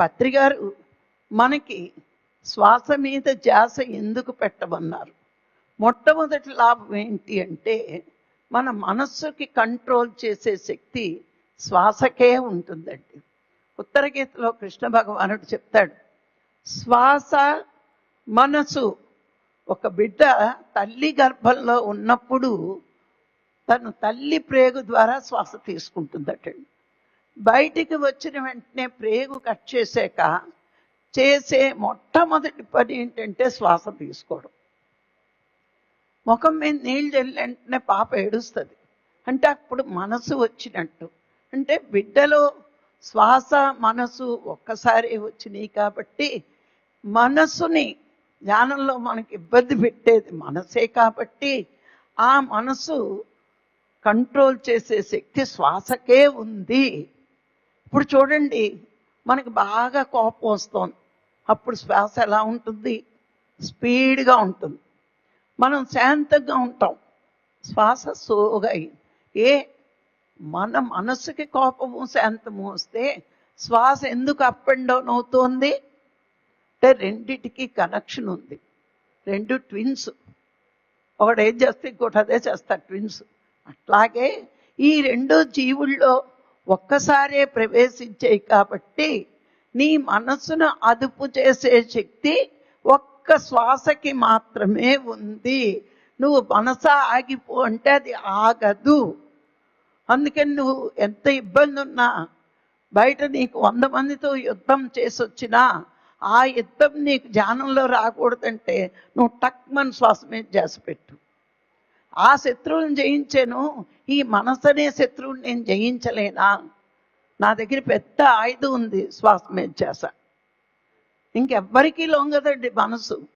పత్రిగారు మనకి శ్వాస మీద ధ్యాస ఎందుకు పెట్టమన్నారు? మొట్టమొదటి లాభం ఏంటి అంటే మన మనస్సుకి కంట్రోల్ చేసే శక్తి శ్వాసకే ఉంటుందండి. ఉత్తర గీతలో కృష్ణ భగవానుడు చెప్తాడు శ్వాస మనసు ఒక బిడ్డ తల్లి గర్భంలో ఉన్నప్పుడు తను తల్లి ప్రేగు ద్వారా శ్వాస తీసుకుంటుందటండి. బయటికి వచ్చిన వెంటనే ప్రేగు కట్ చేసాక చేసే మొట్టమొదటి పని ఏంటంటే శ్వాస తీసుకోవడం. ముఖం మీద నీళ్ళు చల్లి వెంటనే పాప ఏడుస్తుంది. అంటే అప్పుడు మనసు వచ్చినట్టు. అంటే బిడ్డలో శ్వాస మనసు ఒక్కసారి వచ్చినాయి కాబట్టి మనసుని ధ్యానంలో మనకి ఇబ్బంది పెట్టేది మనసే కాబట్టి ఆ మనసు కంట్రోల్ చేసే శక్తి శ్వాసకే ఉంది. ఇప్పుడు చూడండి మనకి బాగా కోపం వస్తుంది. అప్పుడు శ్వాస ఎలా ఉంటుంది? స్పీడ్గా ఉంటుంది. మనం శాంతంగా ఉంటాం. శ్వాస సోగా ఏ మన మనసుకి కోపము శాంతము వస్తే శ్వాస ఎందుకు అప్ అండ్ డౌన్ అవుతోంది? అంటే రెండిటికి కనెక్షన్ ఉంది. రెండు ట్విన్స్ ఒకడు ఏం చేస్తే ఇంకోటి అదే చేస్తారు ట్విన్స్ అట్లాగే ఈ రెండు జీవుల్లో ఒక్కసారే ప్రవేశించాయి కాబట్టి నీ మనసును అదుపు చేసే శక్తి ఒక్క శ్వాసకి మాత్రమే ఉంది. నువ్వు మనస ఆగిపో అంటే అది ఆగదు. అందుకని నువ్వు ఎంత ఇబ్బంది ఉన్నా బయట నీకు వంద మందితో యుద్ధం చేసి వచ్చినా ఆ యుద్ధం నీకు ధ్యానంలో రాకూడదంటే నువ్వు టక్మన్ శ్వాస మీద చేసి పెట్టు. ఆ శత్రువుని జయించాను ఈ మనసు అనే శత్రువుని నేను జయించలేనా? నా దగ్గర పెద్ద ఆయుధం ఉంది శ్వాస మీద చేస. ఇంకెవ్వరికీ లొంగదండి మనసు.